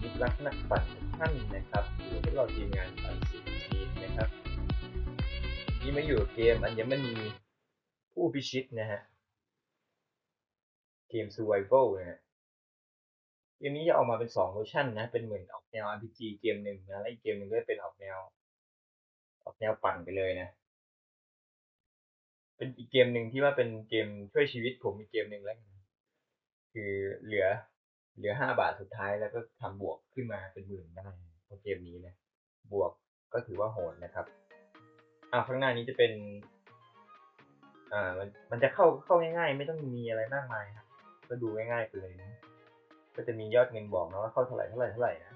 มิตรรักนักปั่นทุกท่านนะครับ อยู่ที่เราทีมงานปั่นสิบทีมนะครับนี่มาอยู่เกมอัญมณีผู้พิชิตนะฮะ เกม Survival นะฮะเกมนี้จะออกมาเป็นสองเวอร์ชันนะ เป็นเหมือนออกแนว RPG เกมหนึ่งนะ และอีกเกมหนึ่งก็เป็นออกแนว ออกแนวปั่นไปเลยนะ เป็นอีกเกมหนึ่งที่ว่าเป็นเกมช่วยชีวิตผมอีกเกมหนึ่งแล้ว คือเหลือ เหลือห้าบาทสุดท้ายแล้วก็ทำบวกขึ้นมาเป็นหมื่นได้เพราะเกมนี้นะ บวกก็ถือว่าโหดนะครับอ่าข้างหน้านี้จะเป็น อ่ามันมันจะเข้าเข้าง่าย ๆ ไม่ต้องมีอะไรมากมายครับก็ดูง่ายๆไปเลยนะก็จะมียอดเงินบอกนะว่าเข้าเท่าไหร่เท่าไหร่เท่าไหร่นะ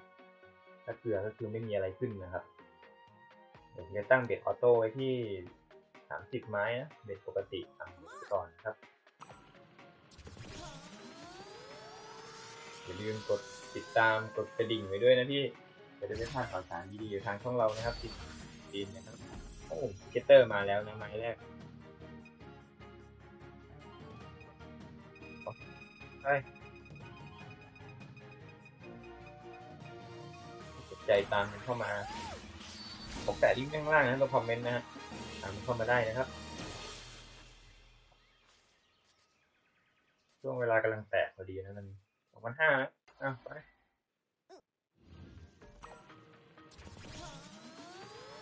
ถ้าเกลือก็คือไม่มีอะไรขึ้นนะครับเดี๋ยวจะตั้งเบ็ดออโต้ไว้ที่สามสิบไม้นะเบ็ดปกติอะก่อนครับ อย่าลืมกดติดตามกดกระดิ่งไว้ด้วยนะพี่จะได้ไม่พลาดข่าวสารดีๆทางช่องเรานะครับติดดีนะครับโอ้เกตเตอร์มาแล้วนะไม้แรกไปใจตามมันเข้ามาผมแปะลิงก์ข้างล่างนะตรงคอมเมนต์นะฮะตามมันเข้ามาได้นะครับ ช่วงเวลากำลังแตกพอดีนะมัน องพันห้าอะไป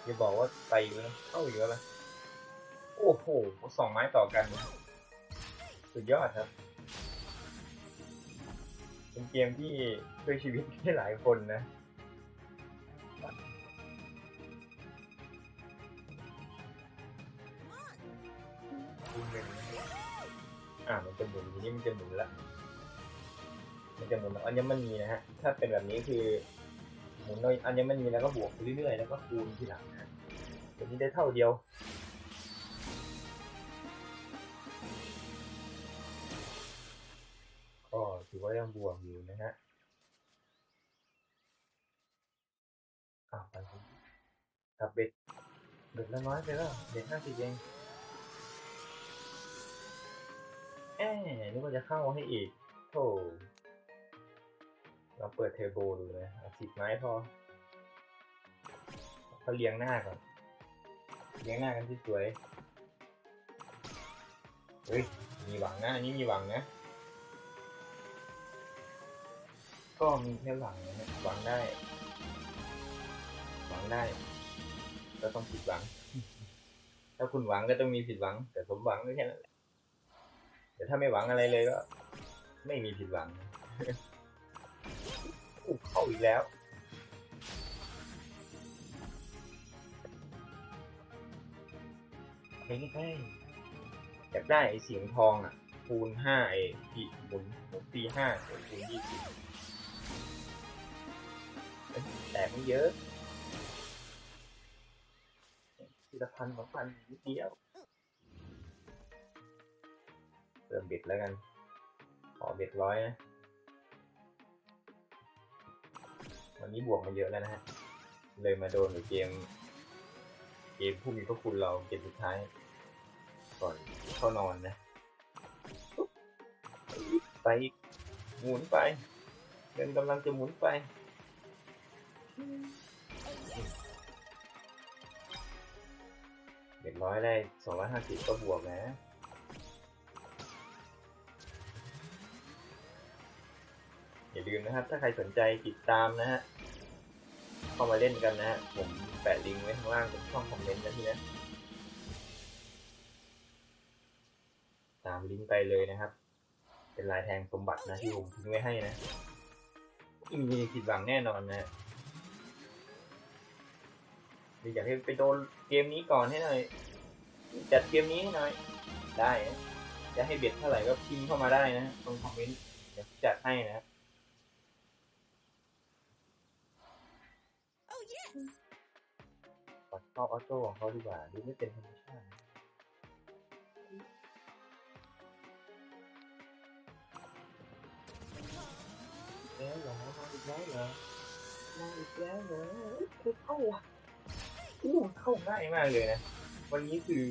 อย่าบอกว่าไปแล้วเข้าอยู่แล้วโอ้โหสองไม้ต่อกัน สุดยอดครับ เป็นเกมที่ช่วยชีวิตได้หลายคนนะอ่ามันจะหมุนทีนี้มันจะหมุนละ มันจะหมุนแบบอัญมณีนะฮะ ถ้าเป็นแบบนี้คือหมุนโดยอัญมณีแล้วก็บวกเรื่อยๆ แล้วก็คูณทีหลังนะตัวนี้ได้เท่าเดียวก็ถือว่ายังบวกอยู่นะฮะอ้าวไปครับเบ็ดเบ็ดละน้อยไปแล้วเบ็ดห้าสิบเองแอบนึกว่าจะเข้าให้อีกโธ่ เราเปิดเทอร์โบดูนะเอาสิบไม้พอเขาเลี้ยงหน้าก่อน เลี้ยงหน้ากันที่สวย เฮ้ย มีหวังนะอันนี้มีหวังนะ ก็มีแค่หวังนะหวังได้ หวังได้ ก็ต้องผิดหวัง ถ้าคุณหวังก็ต้องมีผิดหวัง แต่สมหวังก็แค่นั้นแหละแต่ถ้าไม่หวังอะไรเลยก็ ไม่มีผิดหวัง อู้เข้าอีกแล้วเฮ้ยเฮ้ยอยากได้ไอเสียงทองอะ คูณห้าไอปีหมุนหมุนปีห้าคูณยี่สิบแต่ไม่เยอะทีละพันสองพันนิดเดียวเริ่มเบ็ดแล้วกัน ขอเบ็ดร้อยนะ วันนี้บวกมาเยอะแล้วนะฮะ เลยมาโดนกับเกม เกมผู้มีพระคุณเราเกมสุดท้าย ก่อนเข้านอนนะ ไปอีกหมุนไปเงินกำลังจะหมุนไปเบ็ดร้อยได้สองร้อยห้าสิบก็บวกนะ ลืมนะครับ ถ้าใครสนใจติดตามนะฮะเข้ามาเล่นกันนะฮะผมแปะลิงก์ไว้ข้างล่างตรงช่องคอมเมนต์นะทีนะตามลิงก์ไปเลยนะครับ เป็นลายแทงสมบัตินะที่ผมทิ้งไว้ให้นะมีผิดหวังแน่นอนนะฮะอยากให้ไปโดนเกมนี้ก่อนให้หน่อยจัดเกมนี้ให้หน่อย ได้จะให้เบ็ดเท่าไหร่ก็พิมพ์เข้ามาได้นะตรงคอมเมนต์เดี๋ยวจัดให้นะ Oh ออโต้ของเขาดีกว่าดูไม่เป็นธรรมชาติแล้วเหรอมาอีกแล้วเหรอมาอีกแล้วเหรอคือเข้าอะอู้เข้าง่ายมากเลยนะ วันนี้คือ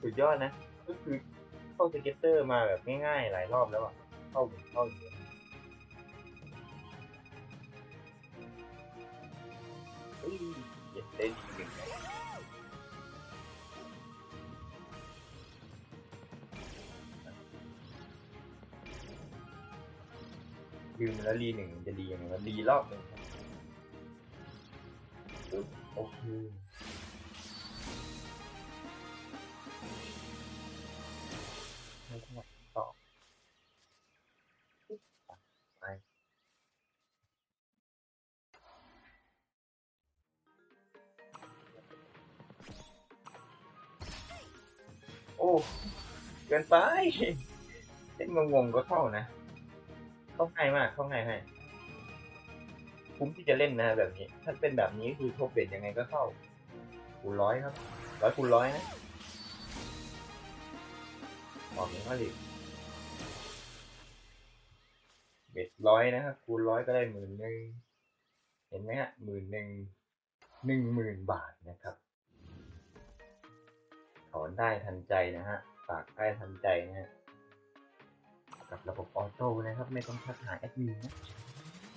สุดยอดนะ ก็คือเข้าสเก็ตเตอร์มาแบบง่ายๆหลายรอบแล้วอะ เข้าเข้าอย่างเดียว ได้ดีหนึ่งยืนแล้วรีหนึ่งจะดีอย่างไงมันรีรอบหนึ่งโอเค อ้เกินไปเล่นงงๆก็เข้านะ เข้าง่ายมาก เข้าง่ายให้คุ้มที่จะเล่นนะแบบนี้ ถ้าเป็นแบบนี้คือทบเบ็ดยังไงก็เข้าคูณร้อยครับร้อยคูณร้อยนะออกอย่างว่าดิเบ็ดร้อยนะครับคูณร้อยก็ได้หมื่นหนึ่งเห็นไหมฮะหมื่นหนึ่งหนึ่งหมื่นบาทนะครับ ถอนได้ทันใจนะฮะ ฝากได้ทันใจนะฮะ กับระบบออโต้นะครับ ไม่ต้องทักหาแอดมินนะ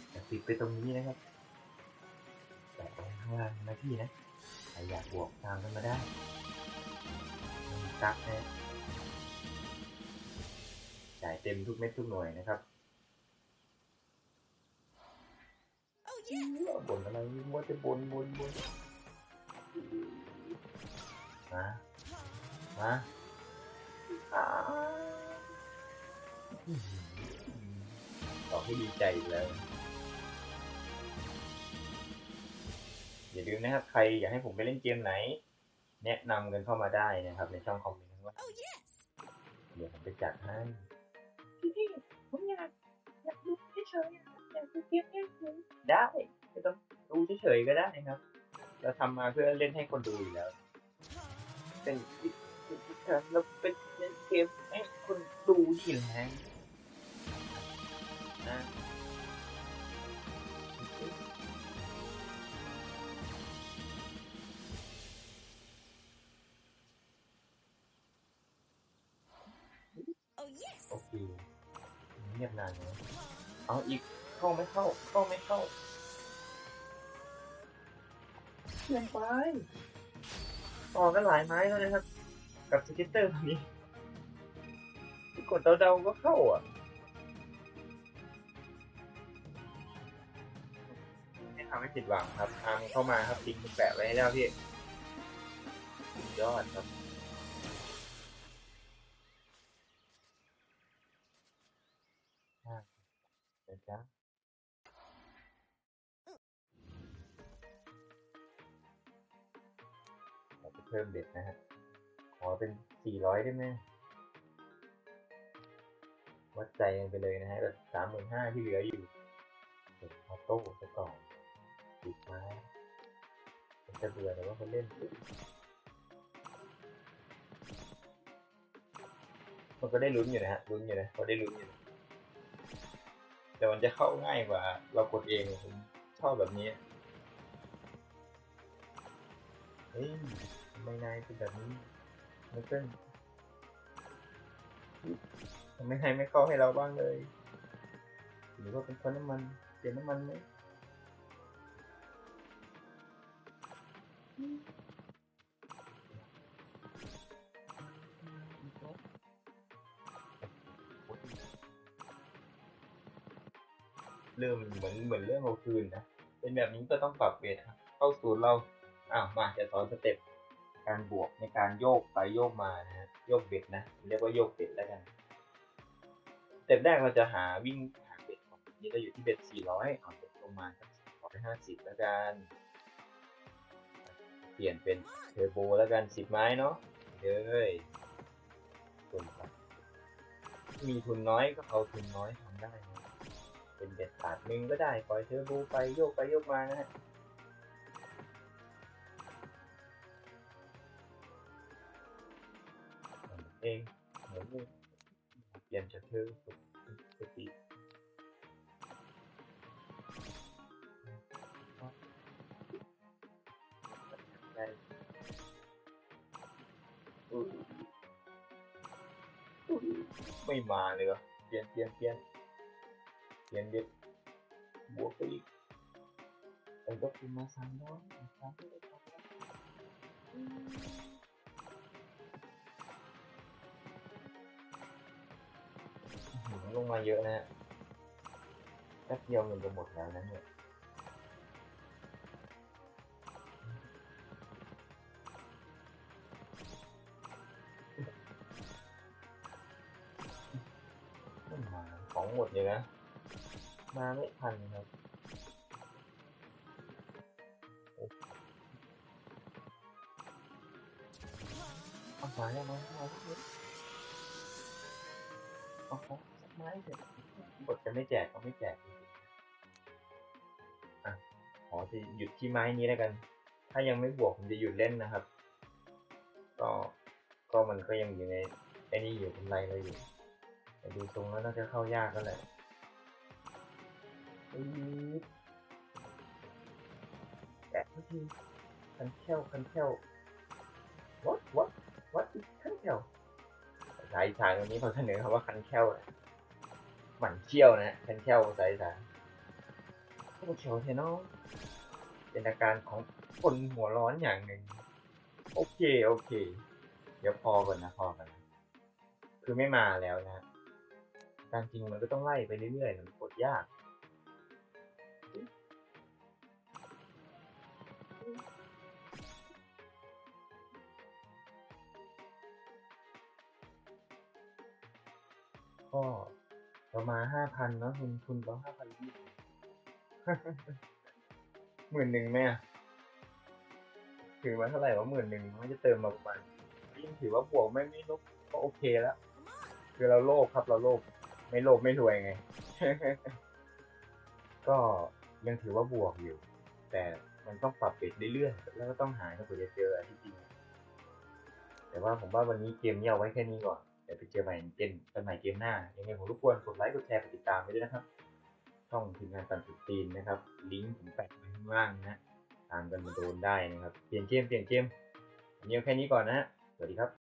แต่ติดไปตรงนี้นะครับ แต่ตรงข้างล่างนะพี่นะใครอยากบวกตามกันมาได้ไมีกักนะจ่ายเต็มทุกเม็ดทุกหน่วยนะครับบนอะไรมัวจะบนบนบนมา มาอ่าตอบให้ดีใจอีกแล้ว อย่าลืมนะครับ ใครอยากให้ผมไปเล่นเกมไหน แนะนำกันเข้ามาได้นะครับ ในช่องคอมเมนต์ว่า Oh yes. เดี๋ยวผมไปจัดให้พี่ผมอยากอยากดูเฉยๆอะอยากดูเกมเฉยได้ไม่ต้องดูเฉยๆก็ได้นะครับ เราทำมาเพื่อเล่นให้คนดูอยู่แล้ว เป็นวิธีการ เราเป็นเล่นเกมให้คนดูอยู่แล้วนะ Oh yes. โอเคเงียบนานนะเอาอีกเข้าไม่เข้าเข้าไม่เข้าเพียนไปต่อกันหลายไม้แล้วนะครับ กับสเก็ตเตอร์ตัวนี้กดเดาๆก็เข้าอะไม่ทำให้ผิดหวังครับทางเข้ามาครับลิงก์แปะไว้ให้แล้วพี่ยอดครับเดี๋ยวจ้ะเราจะเพิ่มเด็ดนะฮะ อเป็นสี่ร้อยได้ไหมวัดใจกันไปเลยนะฮะแบบสามหมื่นห้าที่เหลืออยู่เด็ดออโต้ซะก่อนติดมามันจะเบื่อแต่ว่าคนเล่นมันก็ได้ลุ้นอยู่นะฮะลุ้นอยู่นะพอได้ลุ้นอยู่แต่มันจะเข้าง่ายกว่า เรากดเองผมชอบแบบนี้เฮ้ยทำไมนายเป็นแบบนี้ ไม่เป็นทำไมนายไม่เข้าให้เราบ้างเลย หรือว่าเป็นเพราะน้ำมันเปลี่ยนน้ำมันไหมเริ่มเหมือนเหมือนเรื่องเอาคืนนะ เป็นแบบนี้ก็ต้องปรับเวทครับ เข้าศูนย์เรา อ้าว มาจะสอนสเต็ป การบวกในการโยกไปโยกมานะฮะโยกเบ็ดนะเรียกว่าโยกเบ็ดแล้วกันสเต็ปแรกเราจะหาวิ่งหาเบ็ดก่อนนี่เราอยู่ที่เบ็ด 400เอาเบ็ดลงมาสัก150 แล้วกัน เปลี่ยนเป็นเทอร์โบแล้วกัน 10 ไม้เนาะเอ้ยทุนครับมีทุนน้อยก็เอาทุนน้อยทำได้นะเป็นเบ็ดบาทหนึ่งก็ได้ปล่อยเทอร์โบไปโยกไปโยกมานะฮะ เองเหมือนเลยเปลี่ยนจากเธอปกติได้อุ๊ย ลยวะเปลี่ยนเปลี่ยนเปลี่ยนเปลี่ยนเด็ดบวกไปอีกไอ้ก็คือมาสามร้อยสามร้อยสามร้อย อื้อหือลงมาเยอะนะฮะแป๊บเดียวเงินจะหมดแล้วนะเนี่ย ไม่มาของหมดเลยนะ มาไม่ทันครับโอ้เอาไม้เอาไม้เอาไม้เอาเขาสัก ไม้เถอะบทจะไม่แจกก็ไม่แจกอะขอจะหยุดที่ไม้นี้แล้วกัน ถ้ายังไม่บวกผมจะหยุดเล่นนะครับ ก็ก็มันก็ยังอยู่ในไอ้นี่อยู่กำไรเราอยู่แต่ดูทรงแล้วน่าจะเข้ายากก็แหละอืดแกะทุกทีคันเที่ยวคันเที่ยว what what what is คันเที่ยวภาษาอีสานวันนี้เขาเสนอคำว่าคันเที่ยว หมั่นเที่ยวนะคันเที่ยวภาษาอีสานโอ้เขียวเทนอเป็นอาการของคนหัวร้อนอย่างหนึ่ง โอเค โอเค เดี๋ยวพอก่อนนะพอก่อนนะคือไม่มาแล้วนะตามจริงมันก็ต้องไล่ไปเรื่อยๆมันกดยากก็ เรามาณห้าพันเนาะทุนทุนเราห้าพันยี่หมื่นหนึ่งไหมอะถือมาเท่าไหร่ว่าหมื่นหนึ่งมันจะเติมมาประมาณยิ่งถือว่าบวกไม่ไม่ลบก็โอเคแล้วคือเราโลภครับเราโลภไม่โลภไม่รวยไง ก็ยังถือว่าบวกอยู่ แต่มันต้องปรับเปลี่ยนเรื่อยๆแล้วก็ต้องหาถ้าเผื่อจะเจอที่จริงแต่ว่าผมว่าวันนี้เกมนี้เอาไว้แค่นี้ก่อน เดี๋ยวไปเจอใหม่เกมกันใหม่เกมหน้า ยังไงผมรบกวนกดไลค์กดแชร์กดติดตามไปด้วยนะครับ ช่องทีมงานตันสุดตีนนะครับ ลิงก์ผมแปะไว้ข้างล่างนะตามกันมาโดนได้นะครับ เปลี่ยนเกมเปลี่ยนเกมวันนี้ยแค่นี้ก่อนนะฮะสวัสดีครับ